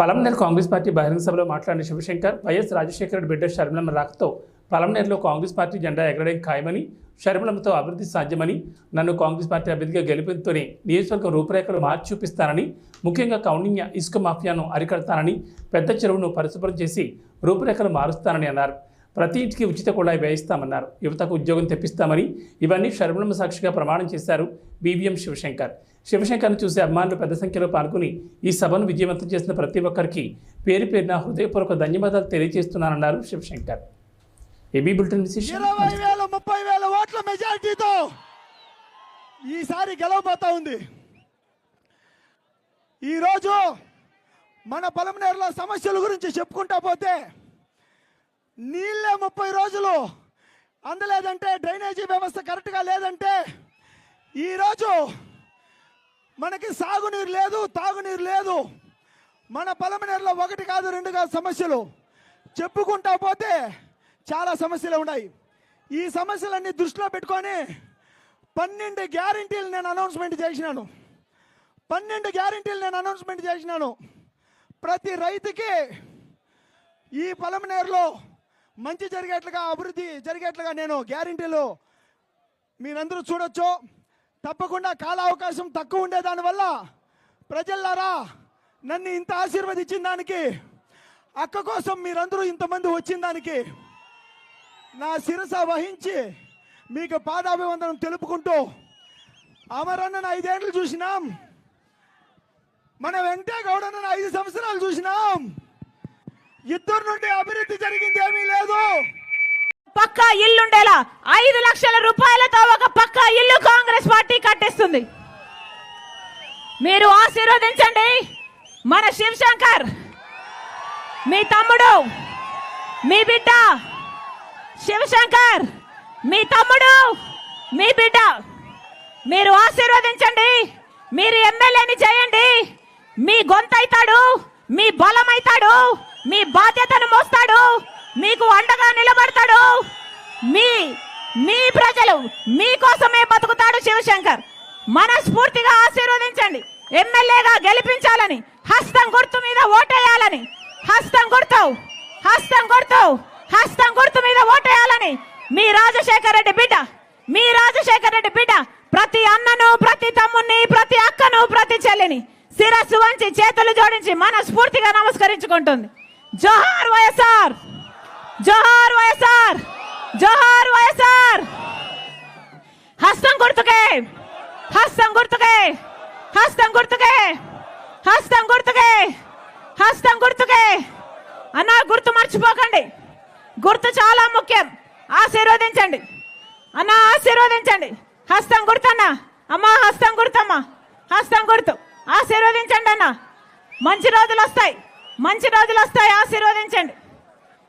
Palamaner Congress party బహిరంగ సభలో మాట్లాడిన శివశంకర్ వైఎస్ రాజశేఖర రెడ్డి బిడ్డ షర్మిలమ్మ రాకతో పలంనేరులో కాంగ్రెస్ పార్టీ జెండా ఎగరడం ఖాయమని షర్మిలమ్మతో అభివృద్ధి సాధ్యమని నన్ను కాంగ్రెస్ పార్టీ అభ్యర్థిగా గెలిపితోనే నియోజకవర్గ రూపురేఖలు మార్చి చూపిస్తానని ముఖ్యంగా కౌండిన్య ఇసుక మాఫియాను అరికడతానని పెద్ద చెరువును పరిశుభ్రం చేసి రూపురేఖలు మారుస్తానని అన్నారు. ప్రతి ఇంటికి ఉచిత కుళాయి వేయిస్తామన్నారు యువతకు ఉద్యోగం తెప్పిస్తామని ఇవన్నీ షర్మిలమ్మ సాక్షిగా ప్రమాణం చేశారు బీవీఎం శివశంకర్. శివశంకర్ను చూసి అభిమానులు పెద్ద సంఖ్యలో పాల్గొని ఈ సభను విజయవంతం చేసిన ప్రతి ఒక్కరికి పేరు పేరున హృదయపూర్వక ధన్యవాదాలు తెలియజేస్తున్నానన్నారు శివశంకర్. ఏబీ బులెటిన్ ఇరవై వేల ముప్పై వేల ఓట్ల మెజారిటీతో ఈసారి గెలవబోతా ఉంది. ఈరోజు మన పొలంనేరులో సమస్యల గురించి చెప్పుకుంటా పోతే నీళ్ళే ముప్పై రోజులు అందలేదంటే డ్రైనేజీ వ్యవస్థ కరెక్ట్గా లేదంటే ఈరోజు మనకి సాగునీరు లేదు తాగునీరు లేదు. మన పొలంనేరులో ఒకటి కాదు రెండు కాదు సమస్యలు. చెప్పుకుంటా పోతే చాలా సమస్యలు ఉన్నాయి. ఈ సమస్యలన్నీ దృష్టిలో పెట్టుకొని పన్నెండు గ్యారంటీలు నేను అనౌన్స్మెంట్ చేసినాను. పన్నెండు గ్యారంటీలు నేను అనౌన్స్మెంట్ చేసినాను. ప్రతి రైతుకి ఈ పొలంనేరులో మంచి జరిగేట్లుగా అభివృద్ధి జరిగేట్లుగా నేను గ్యారంటీలు మీరందరూ చూడొచ్చు. తప్పకుండా కాల అవకాశం తక్కువ ఉండే దానివల్ల ప్రజల్లారా నన్ను ఇంత ఆశీర్వదించిన దానికి అక్క కోసం మీరందరూ ఇంతమంది వచ్చిన దానికి నా శిరస వహించి మీకు పాదాభివందనం తెలుపుకుంటూ అమరన్నను ఐదేళ్ళు చూసినాం. మన వెంకటేగౌడను ఐదు సంవత్సరాలు చూసినాం. ఇద్దరు నుండి అభివృద్ధి జరిగింది ఏమీ లేదు. పక్కా ఇల్లుండేలా ఐదు లక్షల రూపాయలతో ఒక పక్కా ఇల్లు కాంగ్రెస్ పార్టీ కట్టిస్తుంది. మీరు ఆశీర్వదించండి. మన శివశంకర్ మీ తమ్ముడు మీ బిడ్డ శివశంకర్ మీ తమ్ముడు మీ బిడ్డ మీరు ఆశీర్వదించండి. మీరు ఎమ్మెల్యేని చేయండి. మీ గొంతైతాడు మీ బలమైతాడు మీ బాధ్యతను మోస్తాడు. మీకు అండగా నిలబడతాడు. మీ మీ ప్రజలు మీకోసమే బతుకుతాడు శివశంకర్. మనస్ఫూర్తిగా ఆశీర్వదించండి. ఎమ్మెల్యేగా గెలిపించాలని హస్తం గుర్తు మీద ఓటేయాలని. హస్తం గుర్తు హస్తం గుర్తు హస్తం గుర్తు మీద ఓటేయాలని. మీ రాజశేఖర రెడ్డి బిడ్డ మీ రాజశేఖర రెడ్డి బిడ్డ ప్రతి అన్నను ప్రతి తమ్ముని ప్రతి అక్కను ప్రతి చెల్లిని శిరస్సు వంచి చేతులు జోడించి మనస్ఫూర్తిగా నమస్కరించుకుంటుంది. జోహార్ వైఎస్ఆర్! జోహార్ వైఎస్ఆర్! జోహార్ వైఎస్ఆర్! హస్తం గుర్తుకే! హస్తం గుర్తుకే! హస్తం గుర్తుకే! హస్తం గుర్తుకే! హస్తం గుర్తుకే! అన్న గుర్తు మర్చిపోకండి. గుర్తు చాలా ముఖ్యం. ఆశీర్వదించండి. అన్న ఆశీర్వదించండి. హస్తం గుర్తన్న. అమ్మా హస్తం గుర్తమ్మా. హస్తం గుర్తు. ఆశీర్వదించండి అన్న. మంచి రోజులు వస్తాయి. మంచి రోజులు వస్తాయి. ఆశీర్వదించండి.